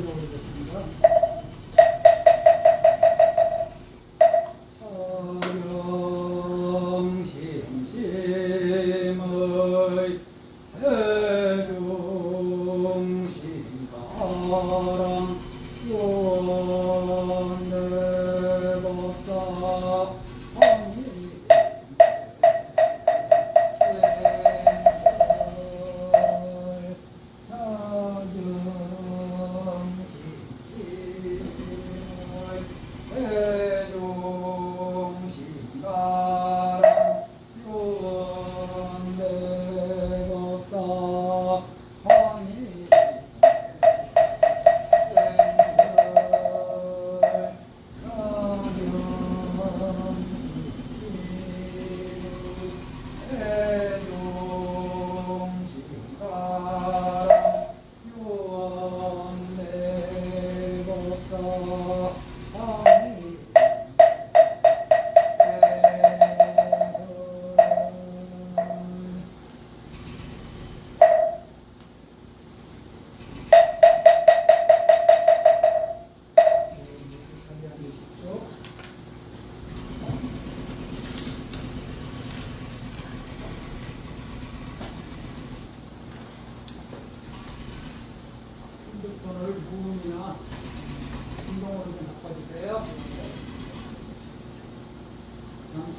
年齢的。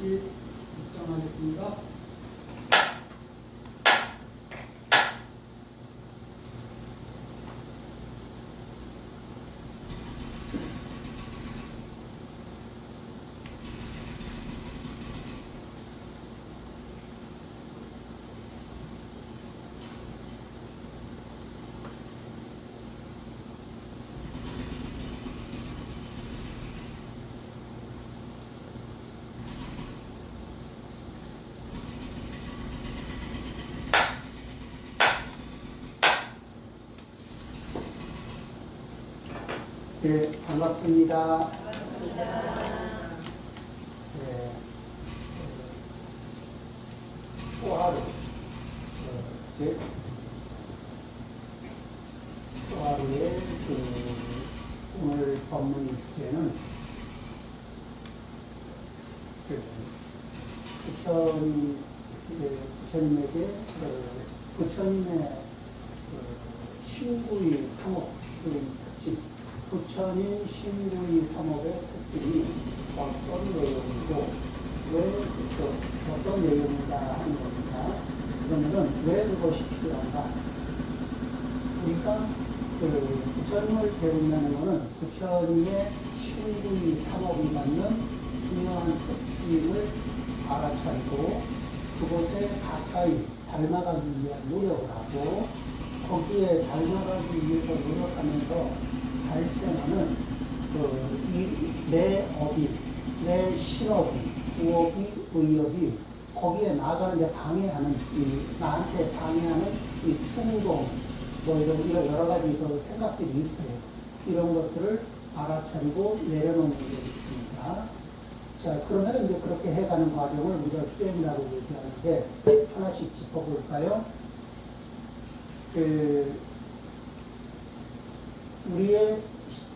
잠시 입장하겠습니다. 네, 반갑습니다. 네, 소하루. 어, 제 소하루의 그 오늘 법문 주제는 그 부처님, 네, 부처님에게 그 부처님의 그 신구의 삼업의 특징, 부처님 신구의 삼업의 특징이 어떤 내용이고 왜 그, 어떤 내용이다 하는 겁니다. 그러면은 왜 그것이 필요한가? 우리가 그 부처님을 배운다는 것은 부처님의 신구의 삼업이 갖는 중요한 특징을 알아차리고 그곳에 가까이 닮아가기 위한 노력을 하고 거기에 닮아가기 위해서 노력하면서 발생하는 그내 업이, 내 실업이, 부업이, 의업이 거기에 나가는 데 방해하는 이 나한테 방해하는 이 충동 뭐 이런 이런 여러 가지 그 생각들이 있어요. 이런 것들을 알아차리고 내려놓는 게 있습니다. 자, 그러면 이제 그렇게 해가는 과정을 우리가 수행이라고 얘기하는데 하나씩 짚어볼까요? 그 우리의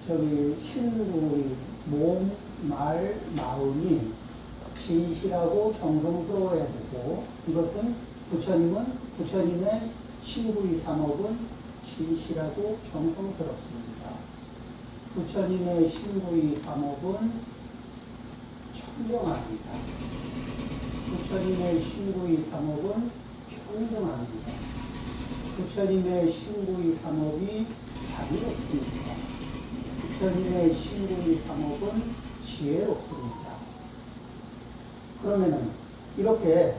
저기 신구의 몸, 말, 마음이 진실하고 정성스러워야 되고 이것은 부처님은 부처님의 신구의 삼업은 진실하고 정성스럽습니다. 부처님의 신구의 삼업은 청정합니다. 부처님의 신구의 삼업은 평등합니다. 부처님의 신구의 삼업이 자비롭습니다. 부처님의 신구의 삼업은 지혜롭습니다. 그러면은 이렇게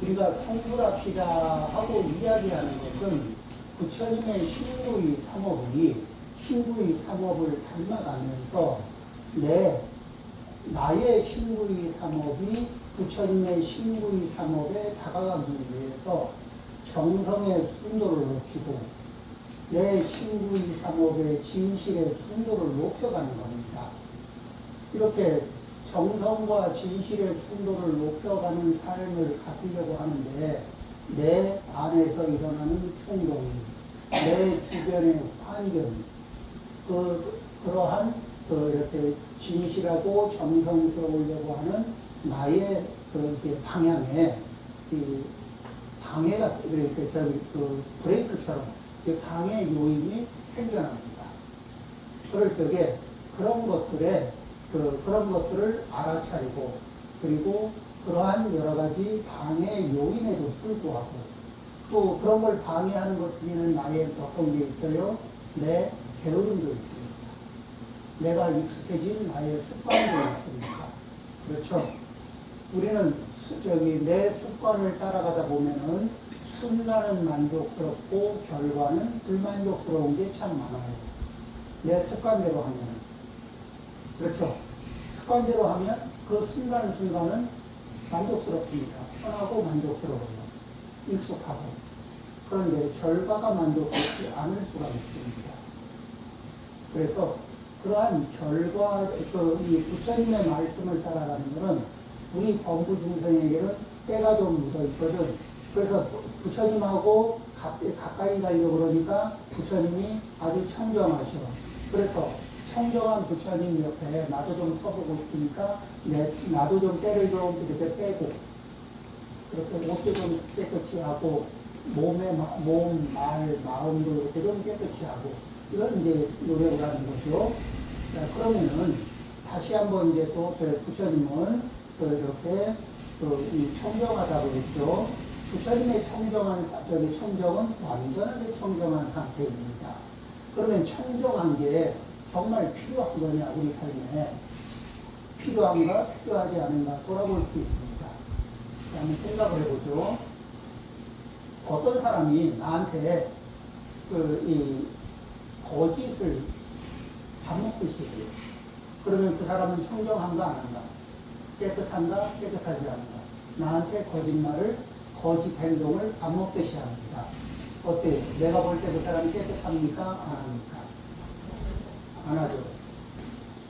우리가 성불합시다 하고 이야기하는 것은 부처님의 신구의 삼업이 신구의 삼업을 닮아가면서 내 나의 신구의 삼업이 부처님의 신구의 삼업에 다가가기 위해서 정성의 순도를 높이고 내 신구의 삼업의 진실의 순도를 높여가는 겁니다. 이렇게 정성과 진실의 순도를 높여가는 삶을 가지려고 하는데 내 안에서 일어나는 충동이 내 주변의 환경이 그, 그러한 그 이렇게 진실하고 정성스러우려고 하는 나의 그 방향에 이 방해가 이렇게 저기 그 브레이크처럼 이 방해 요인이 생겨납니다. 그럴 적에 그런 것들에 그 그런 것들을 알아차리고 그리고 그러한 여러 가지 방해 요인에도 불구하고 또 그런 걸 방해하는 것 중에는 나의 어떤 게 있어요? 내 게으름도 있습니다. 내가 익숙해진 나의 습관도 있습니다. 그렇죠? 우리는 수- 저기 내 습관을 따라가다 보면은 순간은 만족스럽고 결과는 불만족스러운 게 참 많아요. 내 습관대로 하면 그렇죠. 습관대로 하면 그 순간순간은 만족스럽습니다. 편하고 만족스러워요. 익숙하고. 그런데 결과가 만족스럽지 않을 수가 있습니다. 그래서 그러한 결과, 그, 이 부처님의 말씀을 따라가는 것은 우리 범부 중생에게는 때가 좀 묻어 있거든. 그래서 부처님하고 가, 가까이 가려고 그러니까 부처님이 아주 청정하셔. 그래서 청정한 부처님 옆에 나도 좀 서보고 싶으니까 내, 나도 좀 때를 좀 이렇게 빼고 그렇게 옷도 좀 깨끗이 하고 몸의 마- 몸, 말, 마음도 이렇게 좀 깨끗이 하고 이런 이제 노력을 하는 거죠. 자, 그러면은 다시 한번 이제 또 저희 부처님은 또 이렇게 그이 청정하다고 했죠. 부처님의 청정한 사- 저기 청정은 완전하게 청정한 상태입니다. 그러면 청정한 게 정말 필요한 거냐 우리 삶에 필요한가 필요하지 않은가 돌아볼 수 있습니다. 자, 한번 생각을 해보죠. 어떤 사람이 나한테 그 이 거짓을 밥 먹듯이 해요. 그러면 그 사람은 청정한가 안 한가? 깨끗한가 깨끗하지 않은가? 나한테 거짓말을 거짓 행동을 밥 먹듯이 합니다. 어때요? 내가 볼 때 그 사람이 깨끗합니까? 안 합니까? 안 하죠.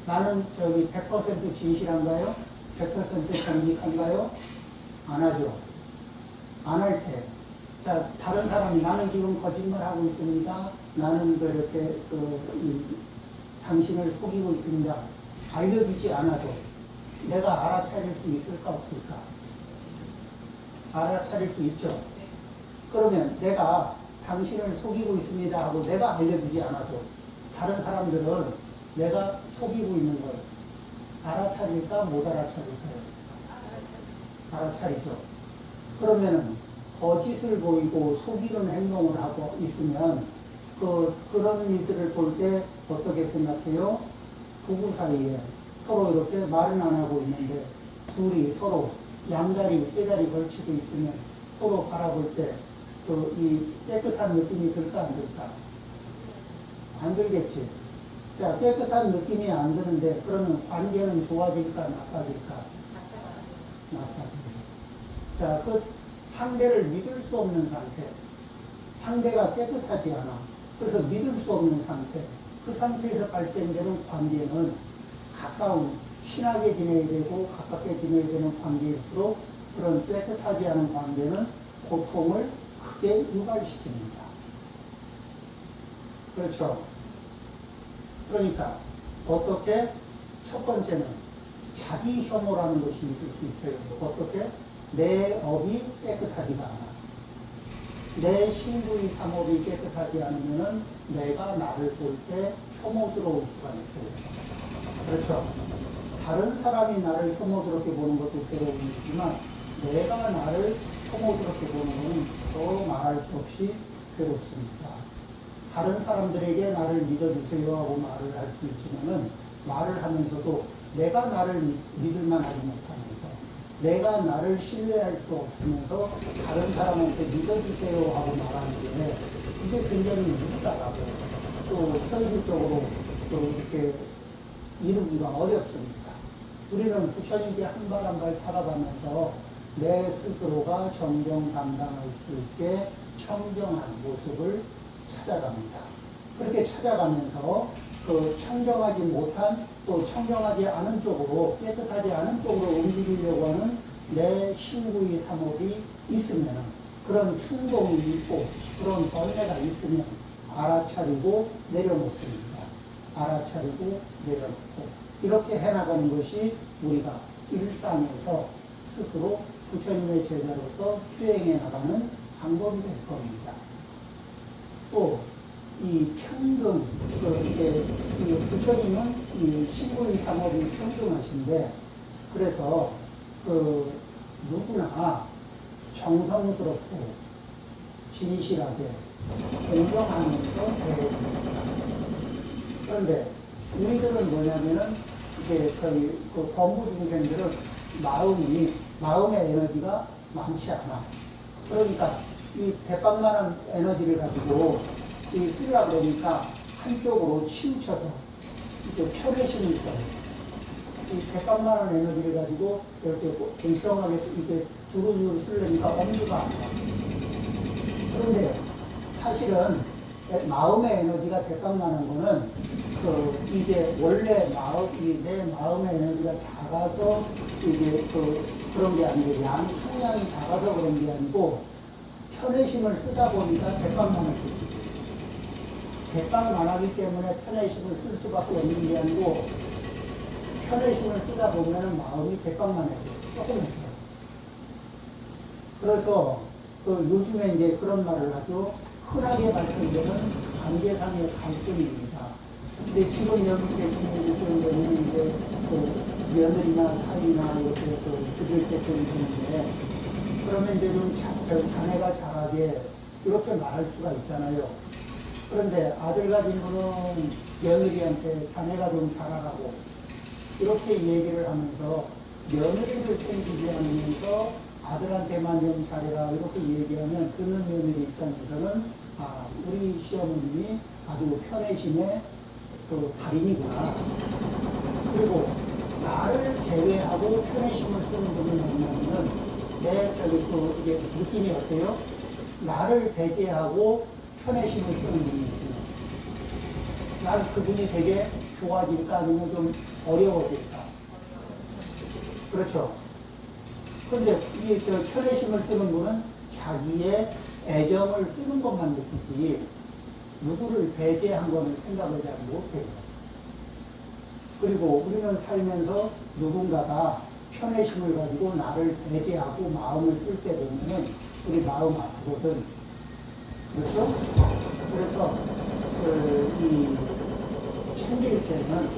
나는 저기 100% 진실한가요? 100% 정직한가요? 안 하죠. 안 할 때. 자, 다른 사람이 나는 지금 거짓말하고 있습니다. 나는 그 이렇게 그, 이, 당신을 속이고 있습니다. 알려주지 않아도 내가 알아차릴 수 있을까 없을까? 알아차릴 수 있죠. 그러면 내가 당신을 속이고 있습니다 하고 내가 알려주지 않아도 다른 사람들은 내가 속이고 있는 걸 알아차릴까 못 알아차릴까요? 알아차리죠. 그러면 거짓을 보이고 속이는 행동을 하고 있으면 그 그런 일들을 볼 때 어떻게 생각해요? 부부 사이에 서로 이렇게 말은 안 하고 있는데 둘이 서로 양다리 세다리 걸치고 있으면 서로 바라볼 때그이 깨끗한 느낌이 들까 안 들까? 안 들겠지. 자 깨끗한 느낌이 안 드는데 그러면 관계는 좋아질까 나빠질까? 나빠집니다. 자, 그 상대를 믿을 수 없는 상태. 상대가 깨끗하지 않아. 그래서 믿을 수 없는 상태. 그 상태에서 발생되는 관계는 가까운, 친하게 지내야 되고 가깝게 지내야 되는 관계일수록 그런 깨끗하지 않은 관계는 고통을 크게 유발시킵니다. 그렇죠. 그러니까 어떻게 첫 번째는 자기 혐오라는 것이 있을 수 있어요. 어떻게? 내 업이 깨끗하지가 않아. 내 신부의 삼업이 깨끗하지 않으면은 내가 나를 볼 때 혐오스러울 수가 있어요. 그렇죠. 다른 사람이 나를 혐오스럽게 보는 것도 괴로움이지만 내가 나를 혐오스럽게 보는 것은 더 말할 수 없이 괴롭습니다. 다른 사람들에게 나를 믿어주세요 하고 말을 할 수 있지만은 말을 하면서도 내가 나를 믿- 믿을만 하지 못하면서 내가 나를 신뢰할 수 없으면서 다른 사람한테 믿어주세요 하고 말하는 게 이게 굉장히 무섭다라고 또 현실적으로 또 이렇게 이루기가 어렵습니다. 우리는 부처님께 한 발 한 발 살아가면서 내 스스로가 정정당당할 수 있게 청정한 모습을 찾아갑니다. 그렇게 찾아가면서 그 청정하지 못한 또 청정하지 않은 쪽으로 깨끗하지 않은 쪽으로 움직이려고 하는 내 신구의 삼업이 있으면 그런 충동이 있고 그런 번뇌가 있으면 알아차리고 내려놓습니다. 알아차리고 내려놓고 이렇게 해나가는 것이 우리가 일상에서 스스로 부처님의 제자로서 수행해 나가는 방법이 될 겁니다. 또 이 평등, 그 이게 이 부처님은 이 신분이 상업이 평등하신데 그래서 그 누구나 정성스럽고 진실하게 공경하면서 배워줍니다. 그런데 우리들은 뭐냐면은 이게 저희 그 범부 중생들은 마음이 마음의 에너지가 많지 않아. 그러니까 이 대빵만한 에너지를 가지고 이 쓰다 보니까 한쪽으로 치우쳐서 이렇게 편해심을 써요. 이 대빵만한 에너지를 가지고 이렇게 공평하게 쓰- 이렇게 두루두루 쓰려니까 엄두가 안 나. 그런데 사실은 내 마음의 에너지가 대빵만한 거는 그 이게 원래 마음 이 내 마음의 에너지가 작아서 이게 그 그런 게 아니고 양 성량이 작아서 그런 게 아니고 편의심을 쓰다 보니까 대빵만하지. 대빵 만하기 때문에 편의심을 쓸 수밖에 없는 게 아니고 편의심을 쓰다 보면은 마음이 대빵만해져 조금해져요. 그래서 그 요즘에 이제 그런 말을 하죠. 흔하게 발생되는 관계상의 갈등입니다. 근데 지금 여기 계시는 분들은 이제 그 며느리나 사위나 이렇게 그 드릴 때좀 있는데 그러면 이제 좀 자네가 잘하게 이렇게 말할 수가 있잖아요. 그런데 아들 가진 분은 며느리한테 자네가 좀 잘하라고 이렇게 얘기를 하면서 며느리를 챙기지 않으면서 아들한테만 좀 잘해라 이렇게 얘기하면 듣는 며느리 입장에서는 아 우리 시어머님이 아주 편해심의 그 달인이구나 그리고 나를 제외하고 편해심을 쓰는 분이 뭐냐면은 내 저기 그 이게 느낌이 어때요? 나를 배제하고 편해심을 쓰는 분이 있어요. 난 그분이 되게 좋아질까 아니면 좀 어려워질까. 그렇죠. 그런데 이저 편의심을 쓰는 분은 자기의 애정을 쓰는 것만 느끼지 누구를 배제한 거는 생각을 잘 못해요. 그리고 우리는 살면서 누군가가 편의심을 가지고 나를 배제하고 마음을 쓸 때 보면은 우리 마음 아프거든. 그렇죠? 그래서 그, 이 챙길 때는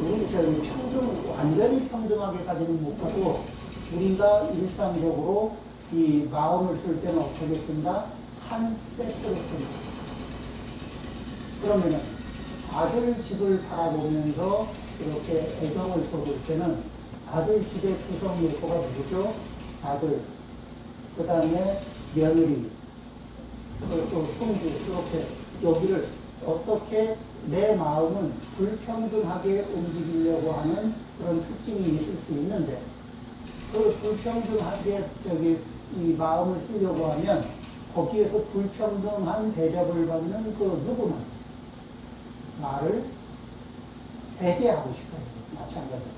우리 저기 평등 완전히 평등하게까지는 못 가도 우리가 일상적으로 이 마음을 쓸 때는 어떻게 쓴다? 한 세트로 씁니다. 그러면은 아들 집을 바라보면서 이렇게 애정을 쏟을 때는 아들 집의 구성 요소가 누구죠? 아들, 그 다음에 며느리, 그또 손주 이렇게 여기를 어떻게 내 마음은 불평등하게 움직이려고 하는 그런 특징이 있을 수 있는데 그 불평등하게 저기 이 마음을 쓰려고 하면 거기에서 불평등한 대접을 받는 그 누구는 나를 배제하고 싶어요. 마찬가지로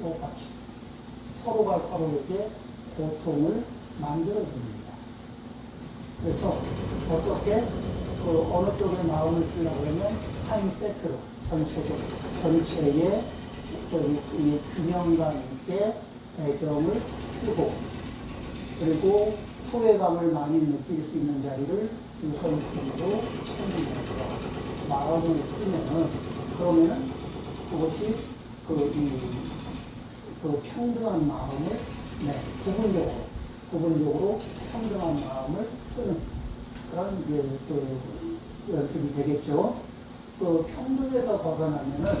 똑같이 서로가 서로에게 고통을 만들어 줍니다. 그래서 어떻게 그 어느 쪽에 마음을 쓰려고 하면 한 세트로 전체적 전체의 이 균형감 있게 애정을 쓰고 그리고 소외감을 많이 느낄 수 있는 자리를 우선순위로 챙기는 거 마음을 쓰면은 그러면은 그것이 그, 이, 그 평등한 마음을 네, 부분적으로 부분적으로 평등한 마음을 쓰는 그런 이제 그 연습이 되겠죠. 그 평등에서 벗어나면은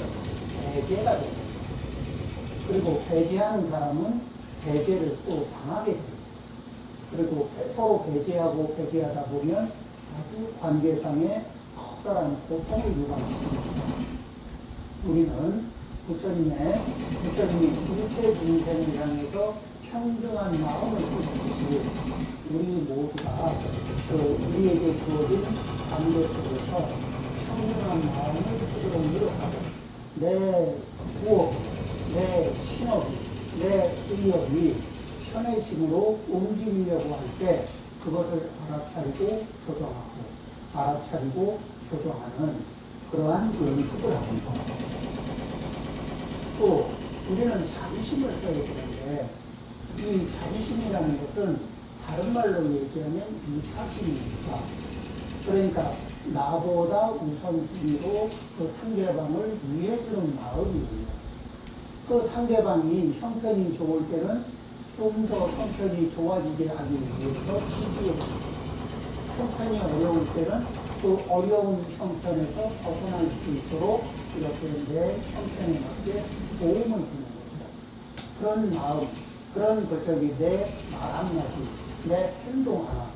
배제가 됩니다. 그리고 배제하는 사람은 배제를 또 당하게 돼요. 그리고 배- 서로 배제하고 배제하다 보면 아주 관계상의 커다란 고통을 유발시킵니다. 우리는 부처님의 부처님이 일체 중생을 향해서 평등한 마음을 쓰듯이 우리 모두가 그 우리에게 주어진 관계 속에서 평등한 마음을 쓰도록 노력하고 내 부업, 내 신업이, 내 의업이 편의심으로 움직이려고 할 때 그것을 알아차리고 조정하고 알아차리고 조정하는 그러한 연습을 합니다. 또 우리는 자비심을 써야 되는데 이 자비심이라는 것은 다른 말로 얘기하면 이타심입니다. 그러니까 나보다 우선순위로 그 상대방을 위해주는 마음이에요. 그 상대방이 형편이 좋을 때는 좀 더 형편이 좋아지게 하기 위해서 지지해줍니다. 형편이 어려울 때는 그 어려운 형편에서 벗어날 수 있도록 이렇게 내 형편에 맞게 도움을 주는 거죠. 그런 마음, 그런 그 저기 내말 한마디, 내 행동 하나,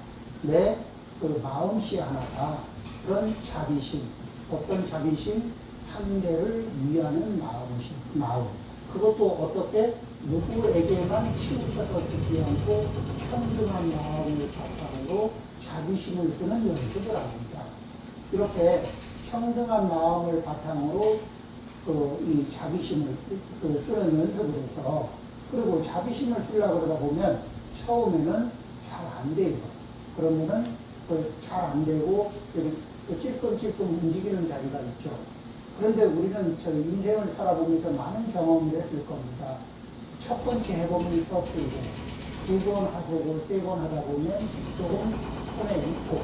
내 그 마음씨 하나가 그런 자비심, 어떤 자비심, 상대를 위하는 마음심, 마음. 그것도 어떻게 누구에게만 치우쳐서 듣지 않고 평등한 마음을 바탕으로 자비심을 쓰는 연습을 합니다. 이렇게 평등한 마음을 바탕으로 그 이 자비심을 그 쓰는 연습을 해서 그리고 자비심을 쓰려고 그러다 보면 처음에는 잘 안 돼요. 그러면은 잘안 되고 그 찔끔찔끔 움직이는 자리가 있죠. 그런데 우리는 저 인생을 살아보면서 많은 경험을 했을 겁니다. 첫 번째 해보면 썩들고 두 번 하고 세 번 하다 보면 조금 손에 익고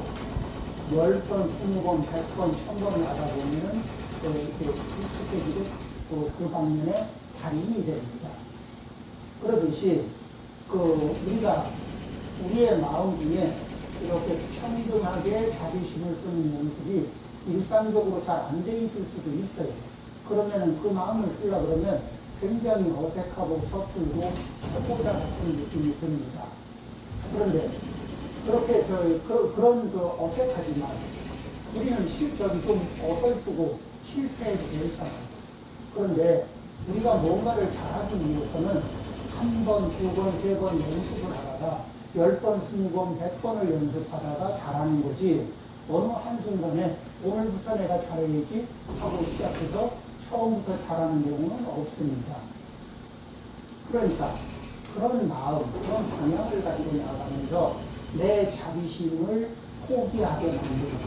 열 번, 스무 번, 백 번, 천번 하다 보면은 또 이렇게 익숙해지고 또그 방면에 달인이 됩니다. 그러듯이 그 우리가 우리의 마음 중에 이렇게 평등하게 자비심을 쓰는 연습이 일상적으로 잘 안 돼 있을 수도 있어요. 그러면 그 마음을 쓰려 그러면 굉장히 어색하고 서툴고 초보자 같은 느낌이 듭니다. 그런데 그렇게 저 그, 그런 그 어색하지만 우리는 실전 좀 어설프고 실패해도 괜찮아요. 그런데 우리가 뭔가를 잘하기 위해서는 한 번, 두 번, 세 번 연습을 하다가 열 번, 스무 번, 백 번을 연습하다가 잘하는 거지 어느 한순간에 오늘부터 내가 잘해야지 하고 시작해서 처음부터 잘하는 경우는 없습니다. 그러니까 그런 마음, 그런 방향을 가지고 나가면서 내 자비심을 포기하게 만드는,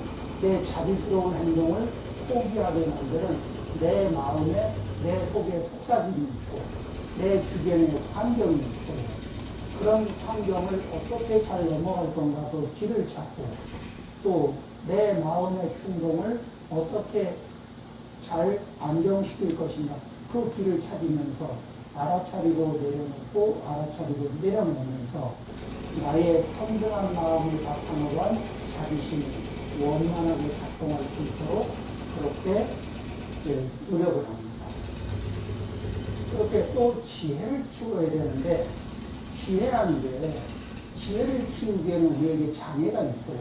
내 자비스러운 행동을 포기하게 만드는 내 마음에 내 속에 속삭임이 있고 내 주변에 환경이 있어요. 그런 환경을 어떻게 잘 넘어갈 건가 그 길을 찾고 또 내 마음의 충동을 어떻게 잘 안정시킬 것인가 그 길을 찾으면서 알아차리고 내려놓고 알아차리고 내려놓으면서 나의 평등한 마음을 바탕으로 한 자비심이 원만하게 작동할 수 있도록 그렇게 이제 노력을 합니다. 그렇게 또 지혜를 키워야 되는데 지혜라는 게 지혜를 키우기에는 우리에게 장애가 있어요.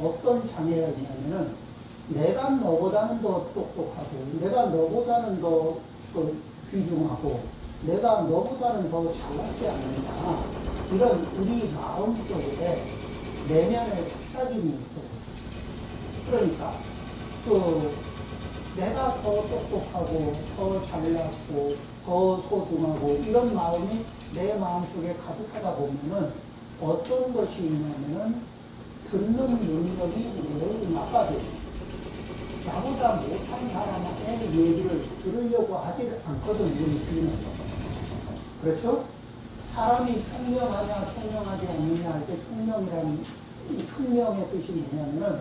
어떤 장애가 있냐면은 내가 너보다는 더 똑똑하고 내가 너보다는 더그 귀중하고 내가 너보다는 더 잘났지 않느냐 이런 우리 마음속에 내면의 속삭임이 있어요. 그러니까 그 내가 더 똑똑하고 더 잘났고 더 소중하고 이런 마음이 내 마음속에 가득하다 보면은 어떤 것이 있냐면은 듣는 능력이 매우 나빠져요. 나보다 못한 사람한테 얘기를 들으려고 하지 않거든, 우리. 그렇죠? 사람이 총명하냐, 총명하지 않느냐 할 때 총명이라는, 이 총명의 뜻이 뭐냐면은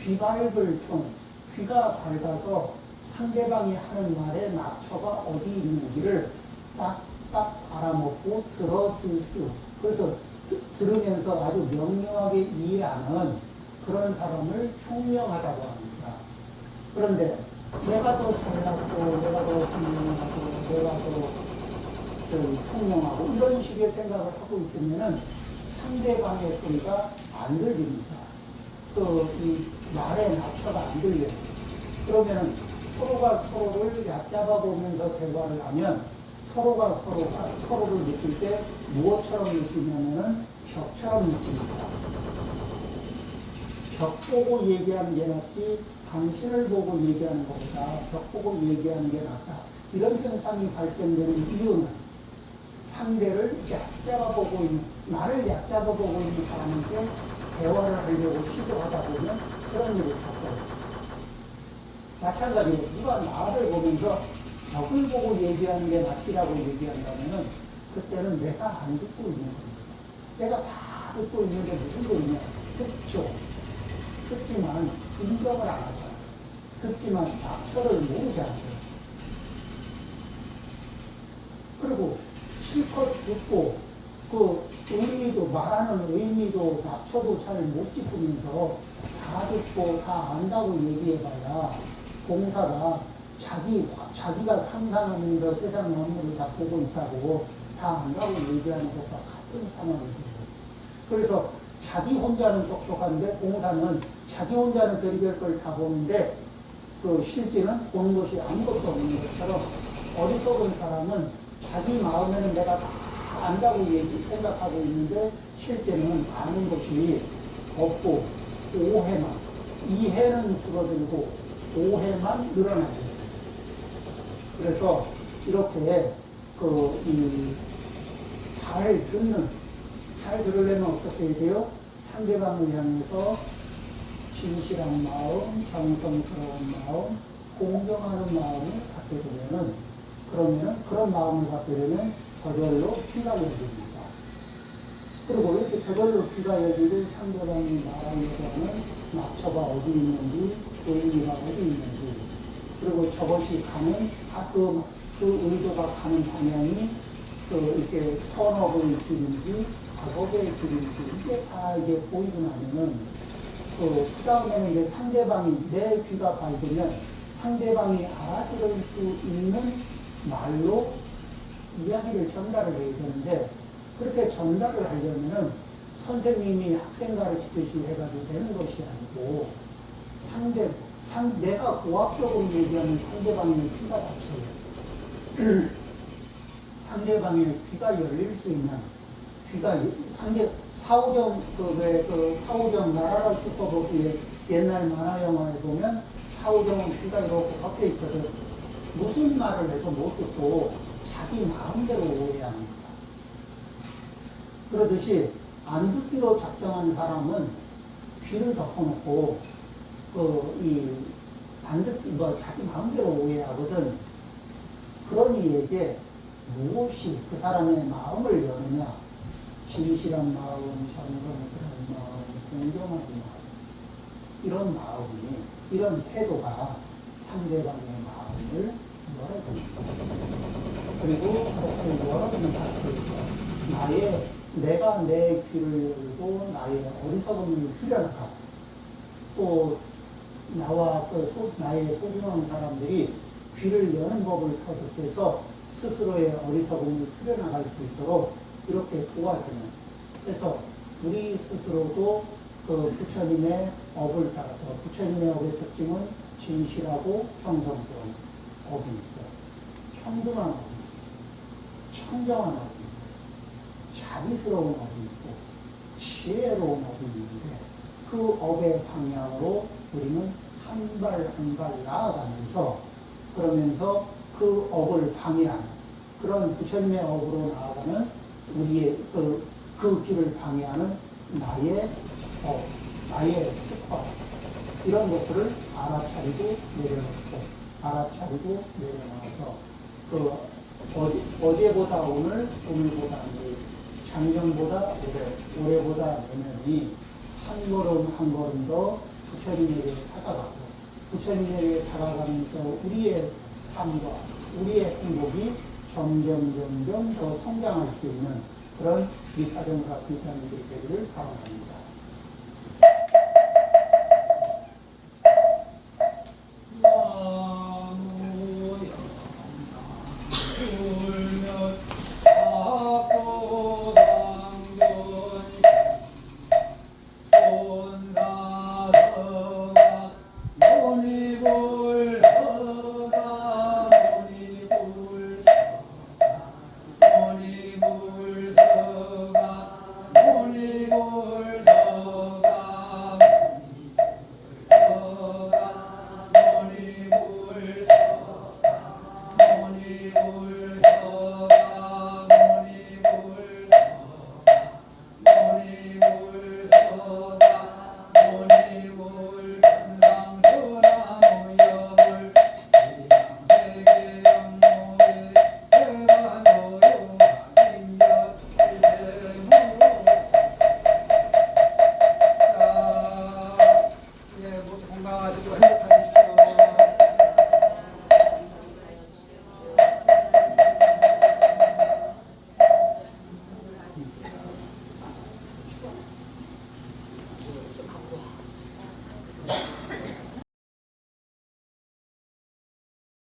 귀 밝을 총, 귀가 밝아서 상대방이 하는 말에 낙처가 어디 있는지를 딱 딱 알아먹고 들어줄 수, 그래서 드- 들으면서 아주 명료하게 이해하는 그런 사람을 총명하다고 합니다. 그런데 내가 더 잘났고, 내가 더 분명하고, 내가 더좀 총명하고 이런 식의 생각을 하고 있으면은 상대방의 소리가 안 들립니다. 또 이 말의 낙처가 안 들려요. 그러면은 서로가 서로를 얕잡아 보면서 대화를 하면 서로가 서로가 서로를 느낄 때 무엇처럼 느끼냐면은 벽처럼 느낍니다. 벽 보고 얘기하는 게 낫지 당신을 보고 얘기하는 것보다 벽 보고 얘기하는 게 낫다. 이런 현상이 발생되는 이유는 상대를 얕잡아 보고 있는, 나를 얕잡아 보고 있는 사람한테 대화를 하려고 시도하다 보면 그런 일을 겪어요. 마찬가지로 누가 나를 보면서 벽을 보고 얘기하는 게 맞지라고 얘기한다면은 그때는 내가 안 듣고 있는 겁니다. 내가 다 듣고 있는데 무슨 소리냐? 듣죠. 듣지만 인정을 안 하잖아. 듣지만 낙처를 모르지 않아요. 그리고 실컷 듣고 그 의미도 말하는 의미도 낙처도 잘 못 짚으면서 다 듣고 다 안다고 얘기해봐야 공사가 자기 자기가 상상하면서 세상 만물을 다 보고 있다고 다 안다고 얘기하는 것과 같은 상황이 돼요. 그래서 자기 혼자는 똑똑한데 공사는 자기 혼자는 별별 걸 다 보는데 그 실제는 보는 것이 아무것도 없는 것처럼 어리석은 사람은 자기 마음에는 내가 다 안다고 얘기, 생각하고 있는데 실제는 아는 것이 없고 오해만 이해는 줄어들고 오해만 늘어나요. 그래서 이렇게 그잘 듣는 잘 들으려면 어떻게 해야 돼요? 상대방을 향해서 진실한 마음, 정성스러운 마음, 공경하는 마음을 갖게 되면은 그러면은 그런 마음을 갖게 되면 저절로 귀가 열립니다. 그리고 이렇게 저절로 귀가 열리고 상대방이 말하려고 하는 낙처가 어디 있는지, 의미가 어디 있는지, 그리고 저것이 가는 그, 그 의도가 가는 방향이 그 이렇게 선업의 길인지, 악업의 길인지, 이게 다 이게 보이고 나면은 그, 그 다음에는 이제 상대방이 내 귀가 밝으면 상대방이 알아들을 수 있는 말로 이야기를 전달을 해야 되는데 그렇게 전달을 하려면은 선생님이 학생 가르치듯이 해가지고 되는 것이 아니고 상대, 상, 내가 고압적으로 얘기하면 상대방의 귀가 닫혀요. 상대방의 귀가 열릴 수 있는 귀가 상대 사오정 그왜그 사오정 나라라 슈퍼버프의 옛날 만화 영화에 보면 사오정은 귀가 이렇게 박혀 있거든. 무슨 말을 해도 못 듣고 자기 마음대로 오해합니다. 그러듯이 안 듣기로 작정한 사람은 귀를 덮어놓고 그이안 듣, 뭐 자기 마음대로 오해하거든. 그런 이에게 무엇이 그 사람의 마음을 여느냐? 진실한 마음, 정성스러운 마음, 공경한 마음. 이런 마음이, 이런 태도가 상대방의 마음을 열어줍니다. 그리고 그렇게 열어주는 상태에서 나의, 내가 내 귀를 열고 나의 어리석음을 휴려나가 또 나와 그 소, 나의 소중한 사람들이 귀를 여는 법을 터득해서 스스로의 어리석음을 풀려나갈 수 있도록 이렇게 도와주는. 그래서 우리 스스로도 그 부처님의 업을 따라서 부처님의 업의 특징은 진실하고 정성스러운 업이 있고 평등한 업이 있고 청정한 업이 있고 자비스러운 업이 있고 지혜로운 업이 있는데 그 업의 방향으로 우리는 한 발 한 발 나아가면서 그러면서 그 업을 방해하는 그런 부처님의 업으로 나아가는 우리의 그, 그 길을 방해하는 나의 업, 나의 습관. 이런 것들을 알아차리고 내려놓고 알아차리고 내려놓아서 그 어제, 어제보다 오늘, 오늘보다 내일, 작년보다 올해, 올해보다 내년이 한 걸음 한 걸음 더 부처님에게 다가가고 부처님에게 다가가면서 우리의 삶과 우리의 행복이 점점 점점 더 성장할 수 있는 그런 있다는 게 되기를 바랍니다.